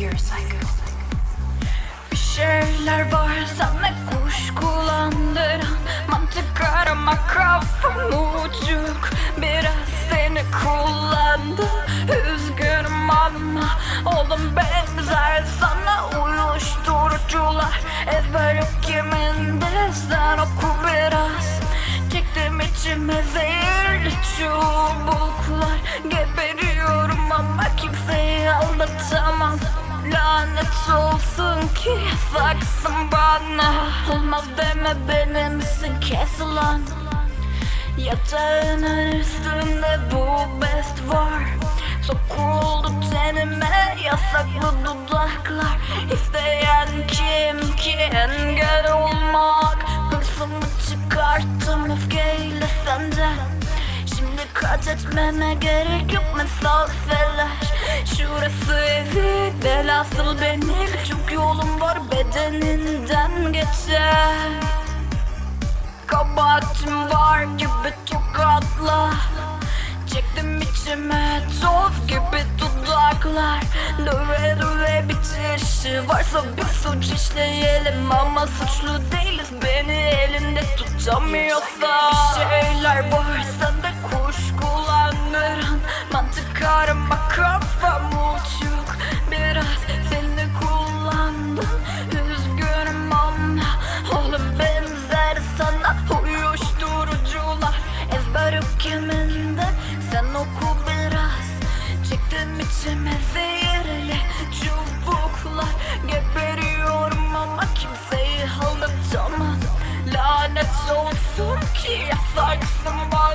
You're a psycho. Bir şeyler var sana kuşkulandıran Mantık arama kafam uçuk. Biraz seni kullandı Üzgünüm ama Oğlum benzer sana uyuşturucular. Ezber kiminde sen oku biraz. Çektim içime zehirli çubuklar. Geberiyorum ama kimseyi aldatamam Lanet olsun ki yasaksın bana. Olmaz deme benimsin kes ulan. Yatağının üstünde bu best var. Sokuldu tenime yasaklı dudaklar İsteyen kim ki engel olmak? Hırsımı çıkarttım öfkeyle senden. Şimdi kaç etmeme gerek yok mesafeler. Şurası velhasıl benim Çok yolum var bedeninden geçer. Kabahatim var gibi tokatla. Çektim içime toz gibi dudaklar. Döve döve bitirişi varsa bir suç işleyelim Ama suçlu değiliz. Beni elinde tutamıyorsa. Bir şeyler var sende kuşkulandıran Mantık arama kafam içime zehirli çubuklar Geberiyorum ama kimseyi aldatamam. Lanet olsun ki yasaksın bana